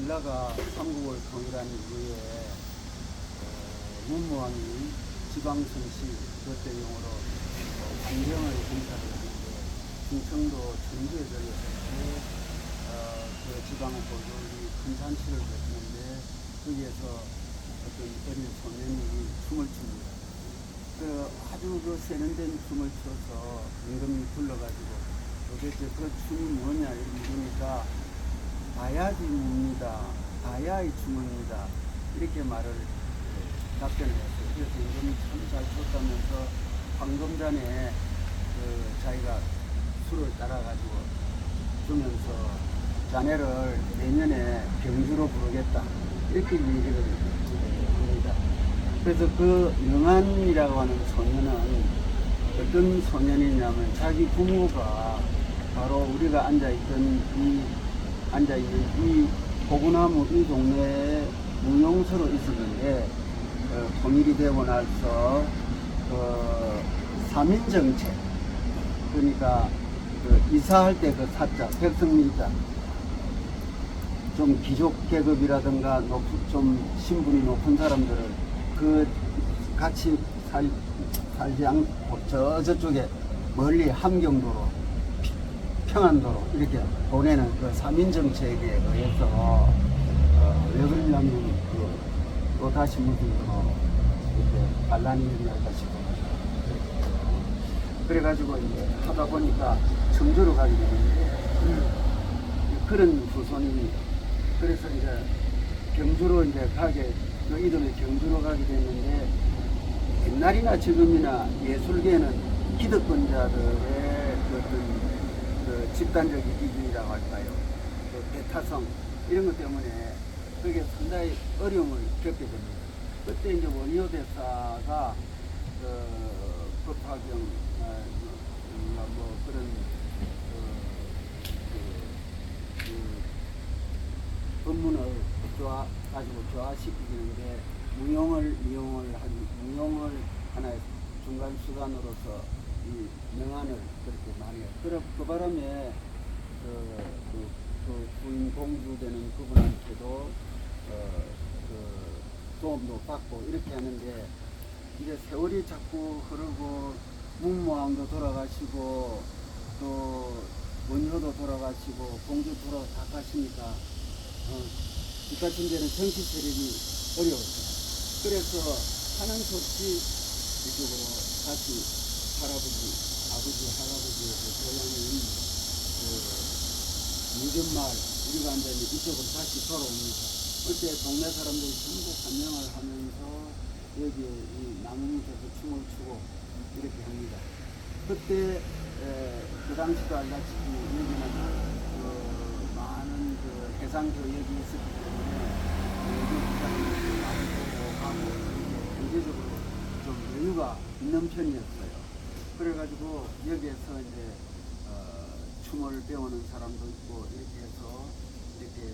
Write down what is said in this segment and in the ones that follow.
신라가 삼국을 통일한 이후에 어, 문무왕이 지방성시 그때용으로 어, 환경을 공사를 했는데 충청도 청주에 들렸을 어, 그 지방 보조이 큰 잔치를 했는데 거기에서 어떤 어린 소년이 춤을 춥니다. 그 아주 그 세련된 춤을 춰서 임금이 불러가지고 도대체 그 춤이 뭐냐 물으니까 다야지 뭡니다. 다야의 춤입니다. 이렇게 말을 예, 답변을 했어요. 그래서 임금이 참잘 췄다면서 방금 전에 그 자기가 술을 따라가지고 주면서 자네를 내년에 병주로 부르겠다. 이렇게 얘기를 합니다. 그래서 그 영안이라고 하는 소년은 어떤 소년이냐면 자기 부모가 바로 우리가 앉아있던 이 앉아 있는 이 고구나무 이 동네에 무용서로 있었는데 어, 통일이 되고 나서 그 사민정책. 그러니까 그 이사할 때 그 사자 백성민자. 좀 귀족 계급이라든가 좀 신분이 높은 사람들을 그 같이 살, 살지 않고 저 저쪽에 멀리 함경도로 피- 평안도로 이렇게 보내는 그 사민 정책에 의해서 어, 왜 그러냐면 그, 또 다시 무슨 뭐 이렇게 반란이 일어날까 싶어 그래가지고 이제 하다 보니까 청주로 가게 되는데 그런 후손이 그래서 이제 경주로 이제 가게 그 이름이 경주로 가게 됐는데 옛날이나 지금이나 예술계는 기득권자들의 집단적 이기주의라고 할까요? 그 대타성 이런 것 때문에 그게 상당히 어려움을 겪게 됩니다. 그때 이제 원효 대사가 그 법화경 아, 뭐, 그런 그, 그, 그 법문을 조화 가지고 조화시키는데 무용을 이용을 한 무용을 하나의 중간 수단으로서 이 명안을 그렇게 많이 해요. 그래 그 바람에 그, 그, 그 부인 공주 되는 그분한테도 어, 그 도움도 받고 이렇게 하는데 이제 세월이 자꾸 흐르고 문무왕도 돌아가시고 또 원효도 돌아가시고 공주 돌아 다 가시니까 어, 이 같은 데는 정치 세력이 어려웠어요. 그래서 하는 수 없이 이쪽으로 다시 할아버지, 아버지, 할아버지에서 고향인 그 유전마을 우리가 앉아있는 이쪽으로 다시 돌아옵니다. 그때 동네 사람들이 전부 환영을 하면서 여기에 이 나무 밑에서 춤을 추고 이렇게 합니다. 그때 에, 그 당시도 알다시피 여기는 그 많은 그 해상 교역이 있었기 때문에 여기 부장님들 많이 보고 가고 경제적으로 좀 여유가 있는 편이었어요. 그래가지고 여기에서 이제 어, 춤을 배우는 사람도 있고 이렇게 해서 이렇게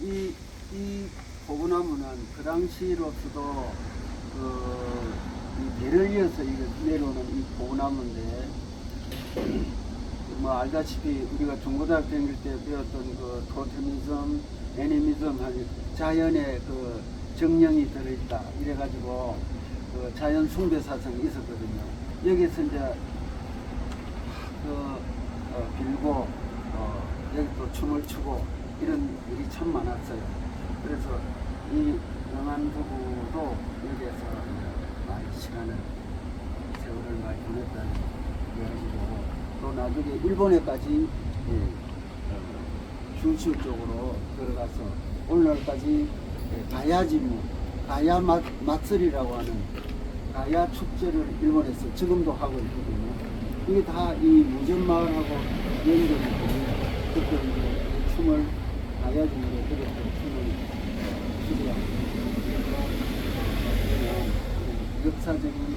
이, 이 포구나무는 그 당시로서도 그, 이 대를 이어서 이거 내려오는 이 포구나무인데 뭐 알다시피 우리가 중고등학교 다닐 때 배웠던 그 토테미즘, 애니미즘 하는 자연의 그 정령이 들어있다 이래가지고 그 자연 숭배 사상이 있었거든요. 여기서 이제 그 어, 빌고 어, 여기 또 춤을 추고 이런 일이 참 많았어요. 그래서 이 영안 부부도 여기에서 많이 시간을 세월을 많이 보냈다는 이야기고 또 나중에 일본에까지 예, 어, 슈슈 쪽으로 들어가서 오늘날까지 예, 가야지무 가야 맛, 맛설이라고 하는 가야 축제를 일본에서 지금도 하고 있거든요. 이게 다 이 무전마을하고 연결이 됩니다. 그때 춤을 가야지무로 그렇게 춤을 추고요. 역사적인